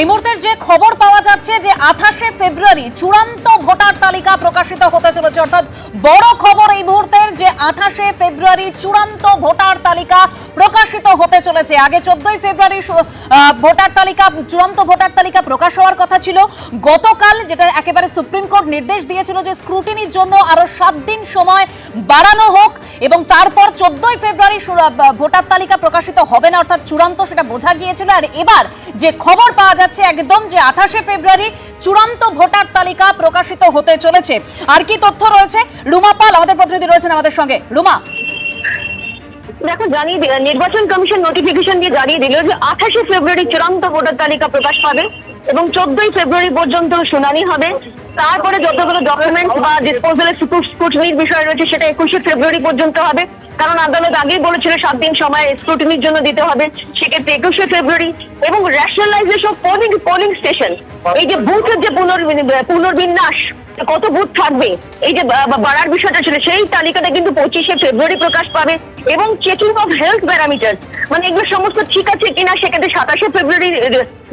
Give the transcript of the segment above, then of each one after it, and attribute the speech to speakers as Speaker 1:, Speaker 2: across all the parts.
Speaker 1: এই মুহূর্তের যে খবর পাওয়া যাচ্ছে যে আঠাশে ফেব্রুয়ারি চূড়ান্ত ভোটার তালিকা প্রকাশিত হতে চলেছে, অর্থাৎ বড় খবর এই মুহূর্তের যে আঠাশে ফেব্রুয়ারি চূড়ান্ত ভোটার তালিকা প্রকাশিত হতে চলেছে। আগে চোদ্দই ফেব্রুয়ারি ভোটার তালিকা, চূড়ান্ত ভোটার তালিকা প্রকাশ হওয়ার কথা ছিল। গতকাল যেটা একেবারে সুপ্রিম কোর্ট নির্দেশ দিয়েছিল যে স্ক্রুটিনির জন্য আরও সাত দিন সময় বাড়ানো হোক এবং তারপর চোদ্দই ফেব্রুয়ারি ভোটার তালিকা প্রকাশিত হবে না, অর্থাৎ চূড়ান্ত সেটা বোঝা গিয়েছিল। আর এবার যে খবর পাওয়া যাচ্ছে একদম যে আঠাশে ফেব্রুয়ারি চূড়ান্ত ভোটার তালিকা প্রকাশিত হতে চলেছে। আর কি তথ্য রয়েছে? রুমা পাল আমাদের প্রতিনিধি রয়েছেন আমাদের সঙ্গে। রুমা।
Speaker 2: দেখো, জানিয়ে দিল নির্বাচন কমিশন নোটিফিকেশন দিয়ে জানিয়ে দিল যে আঠাশে ফেব্রুয়ারি চূড়ান্ত ভোটার তালিকা প্রকাশ পাবে এবং চোদ্দই ফেব্রুয়ারি পর্যন্ত শুনানি হবে। তারপরে যতগুলো ডকুমেন্টস বা ডিসপোজালের স্ক্রুটিনির বিষয় রয়েছে, সেটা একুশে ফেব্রুয়ারি পর্যন্ত হবে। কারণ আদালত আগেই বলেছিল সাত দিন সময় স্ক্রুটিনির জন্য দিতে হবে। সেক্ষেত্রে একুশে ফেব্রুয়ারি এবং রেশনালাইজেশন পোলিং পোলিং স্টেশন এই যে বুথের যে পুনর্বিন্যাস কত বুথ থাকবে, এই যে বাড়ার বিষয়টা ছিল, সেই তালিকাটা কিন্তু পঁচিশে ফেব্রুয়ারি প্রকাশ পাবে এবং চেকিং অফ হেলথ প্যারামিটার মানে এগুলো সমস্ত ঠিক আছে কিনা সেক্ষেত্রে সাতাশে ফেব্রুয়ারি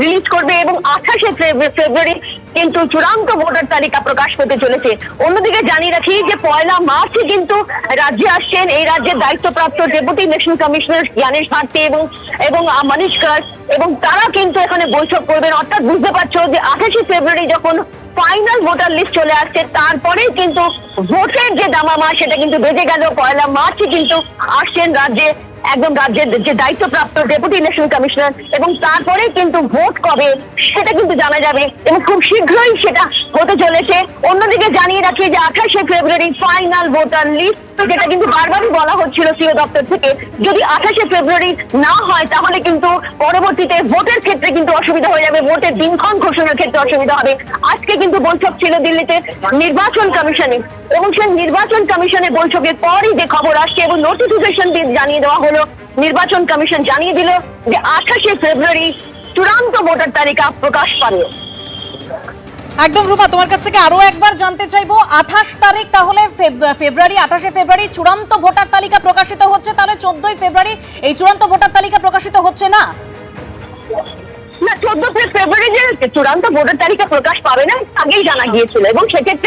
Speaker 2: রিলিজ করবে এবং আঠাশে ফেব্রুয়ারি কিন্তু চূড়ান্ত ভোটার তালিকা প্রকাশ পেতে চলেছে। অন্যদিকে জানিয়ে রাখি যে পয়লা মার্চে কিন্তু রাজ্যে আসছেন এই রাজ্যের দায়িত্বপ্রাপ্ত deputy election commissioner Gyanesh Bharati এবং এবং মানিশ কর এবং তারা কিন্তু এখানে বৈঠক করবেন। অর্থাৎ বুঝতে পারছ যে আঠাশে ফেব্রুয়ারি যখন ফাইনাল ভোটার লিস্ট চলে আসছে তারপরে কিন্তু ভোটের যে দামামা, সেটা কিন্তু বেজে গেল। পয়লা মার্চে কিন্তু আসছেন রাজ্যে, একদম রাজ্যের যে দায়িত্বপ্রাপ্ত ডেপুটি ইলেকশন কমিশনার এবং তারপরে কিন্তু ভোট কবে, সেটা কিন্তু জানা যাবে। এবং খুব শীঘ্রই সেটা হতে চলেছে। অন্যদিকে জানিয়ে রাখি যে আঠাশে ফেব্রুয়ারি ফাইনাল ভোটার লিস্ট যেটা কিন্তু বারবারই বলা হচ্ছিল সিও দপ্তর থেকে। যদি আঠাশে ফেব্রুয়ারি না হয়, তাহলে কিন্তু পরবর্তীতে ভোটের ক্ষেত্রে কিন্তু অসুবিধা হয়ে যাবে, ভোটের দিনক্ষণ ঘোষণার ক্ষেত্রে অসুবিধা হবে। আজকে কিন্তু বৈঠক ছিল দিল্লিতে নির্বাচন কমিশনে। এবং সেই নির্বাচন কমিশনের বৈঠকের পরই যে খবর আসছে এবং নোটিফিকেশন দিয়ে জানিয়ে দেওয়া হলো, নির্বাচন কমিশন জানিয়ে দিল যে আঠাশে ফেব্রুয়ারি চূড়ান্ত ভোটার তালিকা প্রকাশ পাবে।
Speaker 1: একদম রূপা, তোমার কাছ থেকে আরও একবার জানতে চাইব, আঠাশ তারিখ তাহলে ফেব্রুয়ারি, আঠাশে ফেব্রুয়ারি চূড়ান্ত ভোটার তালিকা প্রকাশিত হচ্ছে, তাহলে চোদ্দই ফেব্রুয়ারি এই চূড়ান্ত ভোটার তালিকা প্রকাশিত হচ্ছে না?
Speaker 2: না চোদ্দ ফেব্রুয়ারি যে চূড়ান্ত ভোটার তালিকা প্রকাশ পাবে না, আগেই জানা গিয়েছিল, এবং সেক্ষেত্রে